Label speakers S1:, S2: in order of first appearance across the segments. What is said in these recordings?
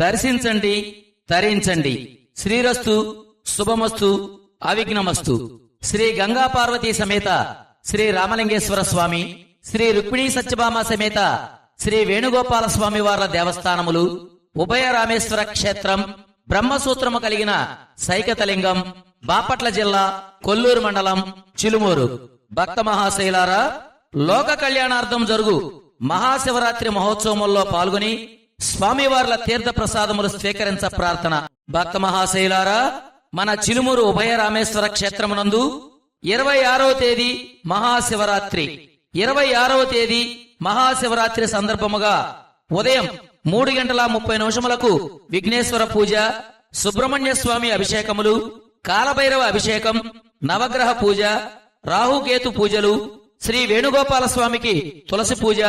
S1: దర్శించండి తరించండి. శ్రీరస్తు శుభమస్తు అవిఘ్నమస్తు. శ్రీ గంగా పార్వతీ సమేత శ్రీ రామలింగేశ్వర స్వామి శ్రీ రుక్మిణీ సత్యభామ సమేత శ్రీ వేణుగోపాల స్వామి వార్ల దేవస్థానములు ఉభయ రామేశ్వర క్షేత్రం బ్రహ్మసూత్రము కలిగిన సైకతలింగం బాపట్ల జిల్లా కొల్లూరు మండలం చిలుమూరు. భక్త మహాశైలారా లోక కళ్యాణార్థం జరుగు మహాశివరాత్రి మహోత్సవముల్లో పాల్గొని స్వామివార్ల తీర్థ ప్రసాదములు స్వీకరించ ప్రార్థన. భక్త మహాశైలారా మన చిలుమూరు ఉభయ రామేశ్వర క్షేత్రమునందు ఇరవై ఆరవ తేదీ మహాశివరాత్రి. ఇరవై ఆరవ తేదీ మహాశివరాత్రి సందర్భముగా ఉదయం మూడు గంటల ముప్పై నిమిషములకు విఘ్నేశ్వర పూజ సుబ్రహ్మణ్య స్వామి అభిషేకములు కాలభైరవ అభిషేకం నవగ్రహ పూజ రాహుకేతు పూజలు శ్రీ వేణుగోపాల స్వామికి తులసి పూజ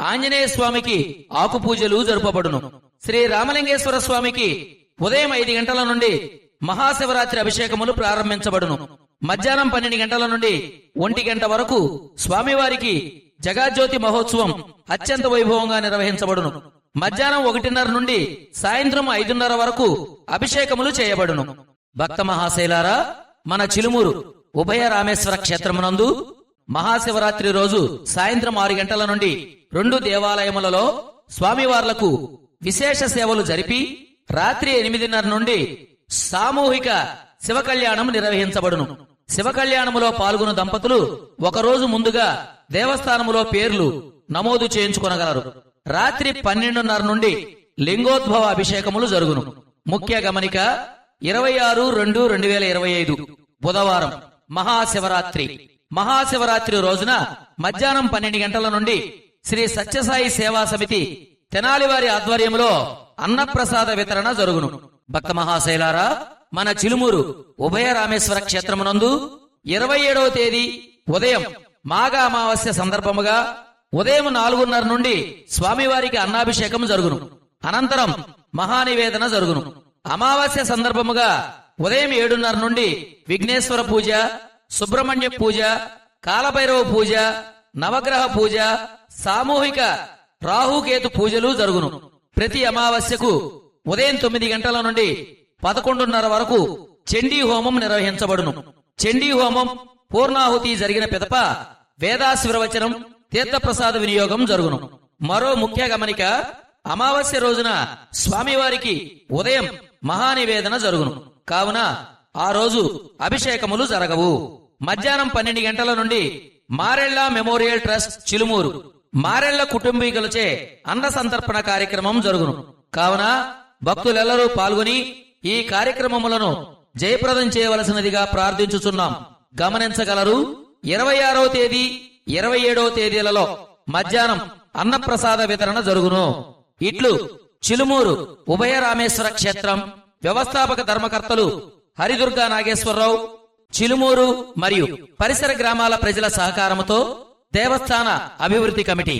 S1: ఆంజనేయ స్వామికి ఆకు పూజలు జరుపబడును. శ్రీ రామలింగేశ్వర స్వామికి ఉదయం ఐదు గంటల నుండి మహాశివరాత్రి అభిషేకములు ప్రారంభించబడును. మధ్యాహ్నం పన్నెండు గంటల నుండి ఒంటి గంట వరకు స్వామివారికి జగాజ్యోతి మహోత్సవం అత్యంత వైభవంగా నిర్వహించబడును. మధ్యాహ్నం ఒకటిన్నర నుండి సాయంత్రం ఐదున్నర వరకు అభిషేకములు చేయబడును. భక్త మహాశైలారా మన చిలుమూరు ఉభయ రామేశ్వర క్షేత్రమునందు మహాశివరాత్రి రోజు సాయంత్రం ఆరు గంటల నుండి రెండు దేవాలయములలో స్వామివార్లకు విశేష సేవలు జరిపి రాత్రి ఎనిమిదిన్నర నుండి సామూహిక శివ కళ్యాణం నిర్వహించబడును. శివ కళ్యాణములో పాల్గొను దంపతులు ఒకరోజు ముందుగా దేవస్థానములో పేర్లు నమోదు చేయించుకొనగలరు. రాత్రి పన్నెండున్నర నుండి లింగోద్భవ అభిషేకములు జరుగును. ముఖ్య గమనిక ఇరవై ఆరు రెండు రెండు వేల ఇరవై ఐదు బుధవారం మహాశివరాత్రి. మహాశివరాత్రి రోజున మధ్యాహ్నం పన్నెండు గంటల నుండి శ్రీ సత్యసాయి సేవా సమితి తెనాలి వారి ఆధ్వర్యంలో అన్నప్రసాద వితరణ జరుగును. భక్త మహాశైలారా మన చిలుమూరు ఉభయ రామేశ్వర క్షేత్రమునందు ఇరవై ఏడవ తేదీ ఉదయం మాఘ అమావాస్య సందర్భముగా ఉదయం నాలుగున్నర నుండి స్వామివారికి అన్నాభిషేకం జరుగును. అనంతరం మహానివేదన జరుగును. అమావాస్య సందర్భముగా ఉదయం ఏడున్నర నుండి విఘ్నేశ్వర పూజ సుబ్రహ్మణ్య పూజ కాలభైరవ పూజ నవగ్రహ పూజ సామూహిక రాహుకేతు పూజలు జరుగును. ప్రతి అమావాస్యకు ఉదయం తొమ్మిది గంటల నుండి పదకొండున్నర వరకు చండీ హోమం నిర్వహించబడును. చండీ హోమం పూర్ణాహుతి జరిగిన పిదప వేదాశివరవచనం తీర్థప్రసాద వినియోగం జరుగును. మరో ముఖ్య గమనిక అమావాస్య రోజున స్వామివారికి ఉదయం మహానివేదన జరుగును. కావున ఆ రోజు అభిషేకములు జరగవు. మధ్యాహ్నం పన్నెండు గంటల నుండి మారెళ్ళ మెమోరియల్ ట్రస్ట్ చిలుమూరు. మారెళ్ళ కుటుంబీకులచే అన్న సంతర్పణ కార్యక్రమం జరుగును. కావున భక్తులెల్లరూ పాల్గొని ఈ కార్యక్రమములను జయప్రదం చేయవలసినదిగా ప్రార్థించుచున్నాం. గమనించగలరు ఇరవై ఆరవ తేదీ ఇరవై ఏడవ తేదీలలో మధ్యాహ్నం అన్నప్రసాద వితరణ జరుగును. ఇట్లు చిలుమూరు ఉభయ రామేశ్వర క్షేత్రం వ్యవస్థాపక ధర్మకర్తలు హరిదుర్గా నాగేశ్వరరావు చిలుమూరు మరియు పరిసర గ్రామాల ప్రజల సహకారముతో దేవస్థాన అభివృద్ధి కమిటీ